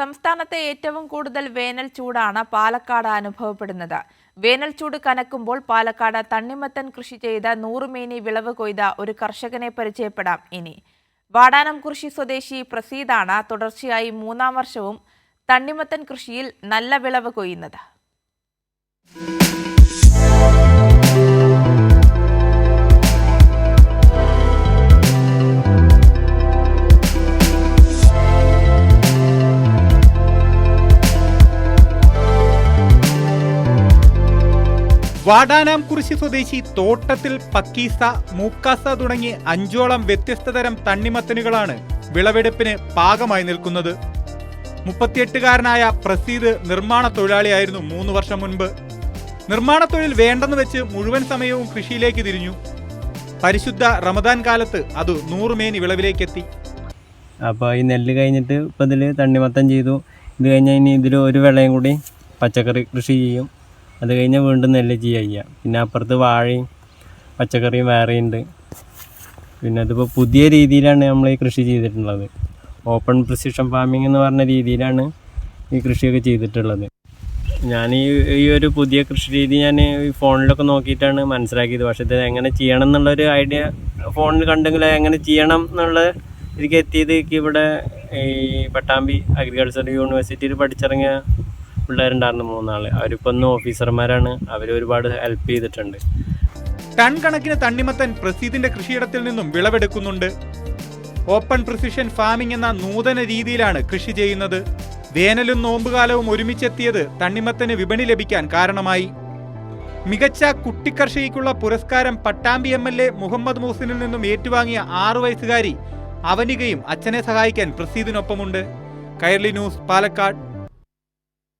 സംസ്ഥാനത്തെ ഏറ്റവും കൂടുതൽ വേനൽ ചൂടാണ് പാലക്കാട് അനുഭവപ്പെടുന്നത്. വേനൽ ചൂട് കനക്കുമ്പോൾ പാലക്കാട് തണ്ണിമത്തൻ കൃഷി ചെയ്ത നൂറുമേനി വിളവ് കൊയ്ത ഒരു കർഷകനെ പരിചയപ്പെടാം ഇനി. വാടാനം കൃഷി സ്വദേശി പ്രസീദാണ് തുടർച്ചയായി മൂന്നാം വർഷവും തണ്ണിമത്തൻ കൃഷിയിൽ നല്ല വിളവ് കൊയ്യുന്നത്. വാടാനാം കുറിശി സ്വദേശി തോട്ടത്തിൽ പക്കീസ മൂക്കാസ തുടങ്ങി അഞ്ചോളം വ്യത്യസ്ത തരം തണ്ണിമത്തനുകളാണ് വിളവെടുപ്പിന് പാകമായി നിൽക്കുന്നത്. മുപ്പത്തിയെട്ടുകാരനായ പ്രസീദ് നിർമ്മാണ തൊഴിലാളിയായിരുന്നു മൂന്ന് വർഷം മുൻപ്. നിർമ്മാണ തൊഴിൽ വേണ്ടെന്ന് വെച്ച് മുഴുവൻ സമയവും കൃഷിയിലേക്ക് തിരിഞ്ഞു. പരിശുദ്ധ റമദാൻ കാലത്ത് അത് നൂറുമേനി വിളവിലേക്കെത്തി. അപ്പോൾ ഈ നെല്ല് കഴിഞ്ഞിട്ട് ഇപ്പൊ ഇതിൽ തണ്ണിമത്തം ചെയ്തു. ഇത് കഴിഞ്ഞാൽ ഇനി ഇതിൽ ഒരു വിളയും കൂടി പച്ചക്കറി കൃഷി ചെയ്യും. അത് കഴിഞ്ഞാൽ വീണ്ടും നെല്ല് ചെയ്യുക പിന്നെ അപ്പുറത്ത് വാഴയും പച്ചക്കറിയും വേറെയുണ്ട് പിന്നെ അതിപ്പോൾ പുതിയ രീതിയിലാണ് നമ്മൾ ഈ കൃഷി ചെയ്തിട്ടുള്ളത്. ഓപ്പൺ പ്രിസിഷൻ ഫാമിംഗ് എന്ന് പറഞ്ഞ രീതിയിലാണ് ഈ കൃഷിയൊക്കെ ചെയ്തിട്ടുള്ളത്. ഞാൻ ഈ ഈ ഒരു പുതിയ കൃഷി രീതി ഞാൻ ഈ ഫോണിലൊക്കെ നോക്കിയിട്ടാണ് മനസ്സിലാക്കിയത്. പക്ഷേ ഇത് എങ്ങനെ ചെയ്യണം എന്നുള്ളൊരു ഐഡിയ ഫോണിൽ കണ്ടെങ്കിൽ എങ്ങനെ ചെയ്യണം എന്നുള്ള ഇതിലേക്ക് എത്തിയത് ഇവിടെ ഈ പട്ടാമ്പി അഗ്രികൾച്ചർ യൂണിവേഴ്സിറ്റിയിൽ പഠിച്ചിറങ്ങിയ പിള്ളേരുണ്ടായിരുന്നു മൂന്നാൾ അവരിപ്പോൾ ഒന്ന് ഓഫീസർമാരാണ്. അവർ ഒരുപാട് ഹെൽപ്പ് ചെയ്തിട്ടുണ്ട്. ടൺ കണക്കിന് തണ്ണിമത്തൻ പ്രസീദിന്റെ കൃഷിയിടത്തിൽ നിന്നും വിളവെടുക്കുന്നുണ്ട്. ഓപ്പൺ പ്രിസിഷൻ ഫാമിംഗ് എന്ന നൂതന രീതിയിലാണ് കൃഷി ചെയ്യുന്നത്. വേനലും നോമ്പുകാലവും ഒരുമിച്ചെത്തിയത് തണ്ണിമത്തന് വിപണി ലഭിക്കാൻ കാരണമായി. മികച്ച കുട്ടിക്കർഷകിക്കുള്ള പുരസ്കാരം Pattambi M L A Muhammad മൂസിനിൽ നിന്നും ഏറ്റുവാങ്ങിയ ആറു വയസ്സുകാരി അവനികയും അച്ഛനെ സഹായിക്കാൻ പ്രസീദിനൊപ്പമുണ്ട് കയർലി ന്യൂസ് പാലക്കാട്.